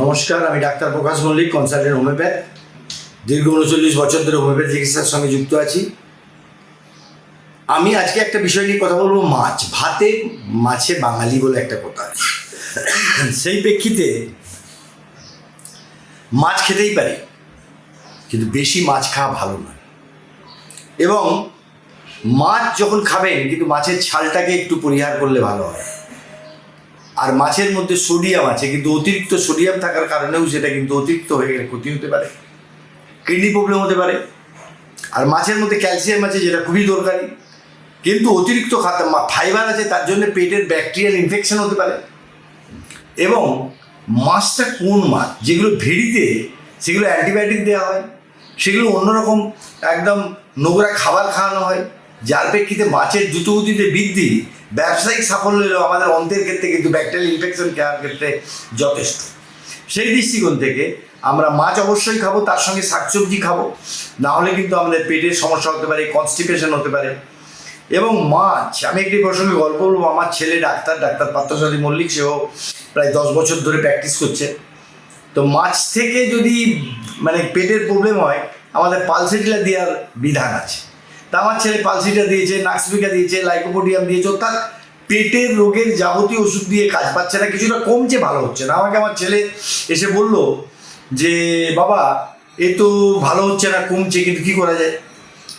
নমস্কার, আমি ডাক্তার প্রকাশ মল্লিক কনসালটেন্ট হোমিওপ্যাথ। দীর্ঘ উনচল্লিশ বছর ধরে হোমিওপ্যাথি চিকিৎসার সঙ্গে যুক্ত আছি। আমি আজকে একটা বিষয় নিয়ে কথা বলব, মাছ ভাতে মাছে বাঙালি বলে একটা কথা সেই প্রেক্ষিতে মাছ খেতেই পারি, কিন্তু বেশি মাছ খাওয়া ভালো নয়। এবং মাছ যখন খাবেন, কিন্তু মাছের ছালটাকে একটু পরিহার করলে ভালো হয়। আর মাছের মধ্যে সোডিয়াম আছে, কিন্তু অতিরিক্ত সোডিয়াম থাকার কারণেও সেটা কিন্তু অতিরিক্ত হয়ে গেলে ক্ষতি হতে পারে, কিডনি প্রবলেম হতে পারে। আর মাছের মধ্যে ক্যালসিয়াম আছে, যেটা খুবই দরকারি, কিন্তু অতিরিক্ত খাতা ফাইবার আছে, তার জন্য পেটের ব্যাকটেরিয়াল ইনফেকশন হতে পারে। এবং মাছটা কোন মাছ? যেগুলো ভেড়িতে, সেগুলো অ্যান্টিবায়োটিক দেওয়া হয়, সেগুলো অন্যরকম একদম নোংরা খাবার খাওয়ানো হয় যার প্রেক্ষিতে মাছের দ্রুতগতিতে বৃদ্ধি ব্যবসায়িক সাফল্য এলেও আমাদের অন্তের ক্ষেত্রে কিন্তু ব্যাকটেরিয়াল ইনফেকশন খাওয়ার ক্ষেত্রে যথেষ্ট। সেই দৃষ্টিকোণ থেকে আমরা মাছ অবশ্যই খাব, তার সঙ্গে শাকসবজি খাব। না হলে কিন্তু আমাদের পেটের সমস্যা হতে পারে কনস্টিপেশন হতে পারে। এবং মাছ, আমি একটি প্রসঙ্গে গল্প বলব। আমার ছেলে ডাক্তার ডাক্তার পার্থসারথী মল্লিক, সেও প্রায় দশ বছর ধরে প্র্যাকটিস করছে। তো মাছ থেকে যদি মানে পেটের প্রবলেম হয়, আমাদের পালসেটিলা দেওয়ার বিধান আছে। আমার ছেলে পালসিটা দিয়েছে নাক্সপিকা দিয়েছে, লাইকোপোডিয়াম দিয়েছে, অর্থাৎ পেটের রোগের যাবতীয় ওষুধ দিয়ে কাজ পাচ্ছে না, কিছুটা কমছে, ভালো হচ্ছে না। আমাকে আমার ছেলে এসে বলল যে, বাবা, এ তো ভালো হচ্ছে না, কমছে, কিন্তু কী করা যায়?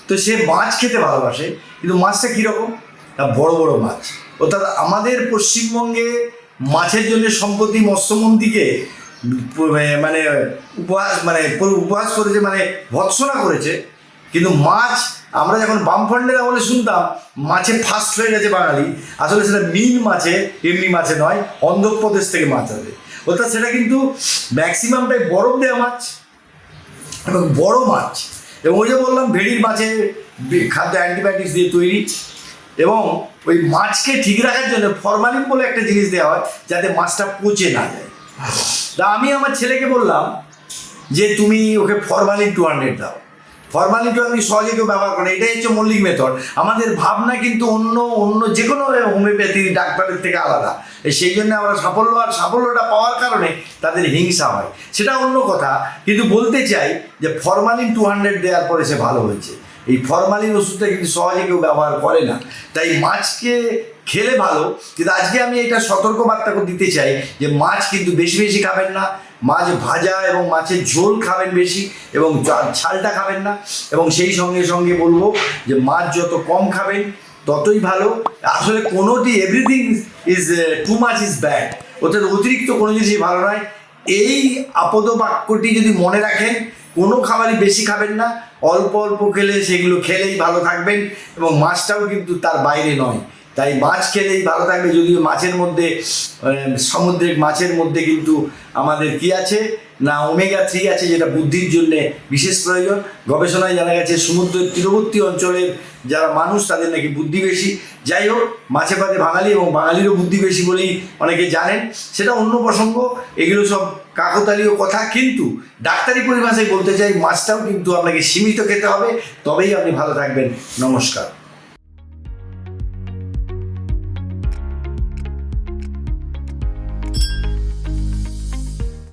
তো সে মাছ খেতে ভালোবাসে, কিন্তু মাছটা কীরকম না বড় বড় মাছ। অর্থাৎ আমাদের পশ্চিমবঙ্গে মাছের জন্য সম্প্রতি মৎস্যমন্ত্রীকে মানে উপহাস মানে উপহাস করেছে মানে ভৎসনা করেছে কিন্তু মাছ, আমরা যখন বামফ্রন্টের আমলে শুনতাম, মাছে ফার্স্ট হয়ে গেছে বাঙালি। আসলে সেটা মিন মাছে, এমনি মাছে নয়, অন্ধ্রপ্রদেশ থেকে মাছ আসে। অর্থাৎ সেটা কিন্তু ম্যাক্সিমামটাই বরফ দেওয়া মাছ এবং বড় মাছ। এবং ওই যে বললাম, ভেড়ির মাছে খাদ্য অ্যান্টিবায়োটিক্স দিয়ে তৈরি। এবং ওই মাছকে ঠিক রাখার জন্য ফরমালিন বলে একটা জিনিস দেওয়া হয়, যাতে মাছটা পচে না যায়। তা আমি আমার ছেলেকে বললাম যে, তুমি ওকে ফরমালিন টু হান্ড্রেড দাও। টু হান্ড্রেড সহজে কেউ ব্যবহার করেন এটাই হচ্ছে মৌলিক মেথড আমাদের ভাবনা কিন্তু অন্য অন্য যে কোনো হোমিওপ্যাথি ডাক্তারের থেকে আলাদা। সেই জন্য আমরা সাফল্য আর সাফল্যটা পাওয়ার কারণে তাদের হিংসা হয়। সেটা অন্য কথা, কিন্তু বলতে চাই যে ফরমালিন টু হান্ড্রেড দেওয়ার পরে সে ভালো হয়েছে। এই ফরমালিন ওষুধটা কিন্তু সহজে কেউ ব্যবহার করে না। তাই মাছকে খেলে ভালো, কিন্তু আজকে আমি এটা সতর্ক বার্তা করে দিতে চাই যে মাছ কিন্তু বেশি বেশি খাবেন না মাছ ভাজা এবং মাছের ঝোল খাবেন বেশি এবং ঝালটা খাবেন না। এবং সেই সঙ্গে সঙ্গে বলব যে মাছ যত কম খাবেন, ততই ভালো। আসলে কোনোটি everything is too much is bad অর্থাৎ অতিরিক্ত কোনো জিনিসই ভালো নয়। এই আপদ বাক্যটি যদি মনে রাখেন, কোনো খাবারই বেশি খাবেন না। অল্প অল্প খেলে সেগুলো খেলেই ভালো থাকবেন এবং মাছটাও কিন্তু তার বাইরে নয়। তাই মাছ খেলেই ভালো থাকবে। যদিও মাছের মধ্যে সামুদ্রিক মাছের মধ্যে কিন্তু আমাদের কি আছে? না ওমেগা থ্রি আছে যেটা বুদ্ধির জন্য বিশেষ প্রয়োজন। গবেষণায় জানা গেছে সমুদ্রের তীরবর্তী অঞ্চলের যারা মানুষ তাদের নাকি বুদ্ধি বেশি। যাই হোক, মাছে পাতে বাঙালি এবং বাঙালিরও বুদ্ধি বেশি বলেই অনেকে জানেন। সেটা অন্য প্রসঙ্গ, এগুলো সব কাকতালীয় কথা। কিন্তু ডাক্তারি পরিভাষায় বলতে চাই, মাছটাও কিন্তু আপনাকে সীমিত খেতে হবে। তবেই আপনি ভালো থাকবেন। নমস্কার।